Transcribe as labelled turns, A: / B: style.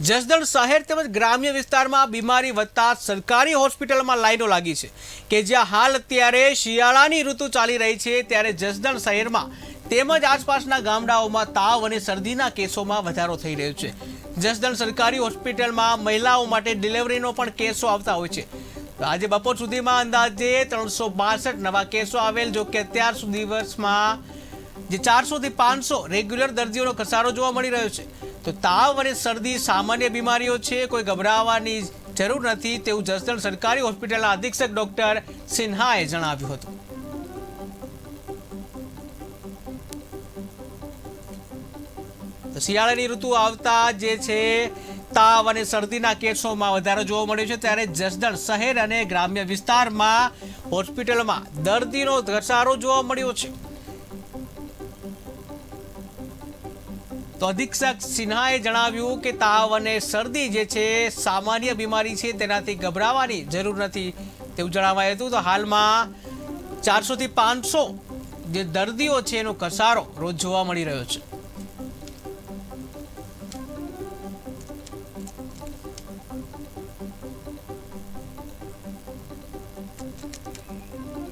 A: જસદણ શહેર તેમજ ગ્રામ્ય વિસ્તારમાં બીમારી વધતા સરકારી હોસ્પિટલમાં લાઈનો લાગી છે કે જ્યાં હાલ અત્યારે શિયાળાની ઋતુ ચાલી રહી છે ત્યારે જસદણ શહેરમાં તેમજ આસપાસના ગામડાઓમાં તાવ અને શરદીના કેસોમાં વધારો થઈ રહ્યો છે. જસદણ સરકારી હોસ્પિટલમાં મહિલાઓ માટે ડિલિવરીનો પણ કેસો આવતા હોય છે. આજે બપોર સુધીમાં અંદાજે ત્રણસો બાસઠ નવા કેસો આવેલ, જો કે અત્યાર સુધી દિવસમાં જે ચારસો થી પાંચસો રેગ્યુલર દર્દીઓનો ઘસારો જોવા મળી રહ્યો છે. તો તાવ અને શરદી સામાન્ય બીમારીઓ છે, કોઈ ગભરાવાની જરૂર નથી તેવું જસદણ સરકારી હોસ્પિટલના અધિક્ષક ડોક્ટર સિન્હાએ જણાવ્યું હતું. શિયાળાની ઋતુ આવતા જે છે, તાવ અને શરદીના કેસોમાં વધારો જોવા મળ્યો છે. ત્યારે જસદણ શહેર અને ગ્રામ્ય વિસ્તારમાં હોસ્પિટલમાં દર્દીનો ઘસારો જોવા મળ્યો છે. તો અધિક્ષક સિન્હાએ જણાવ્યું કે તાવ અને શરદી જે છે, સામાન્ય બીમારી છે, તેનાથી ગભરાવાની જરૂર નથી. તેવું જણાવાયું હતું. તો હાલમાં ચારસો થી પાંચસો જે દર્દીઓ છે, એનો ઘસારો રોજ જોવા મળી રહ્યો છે.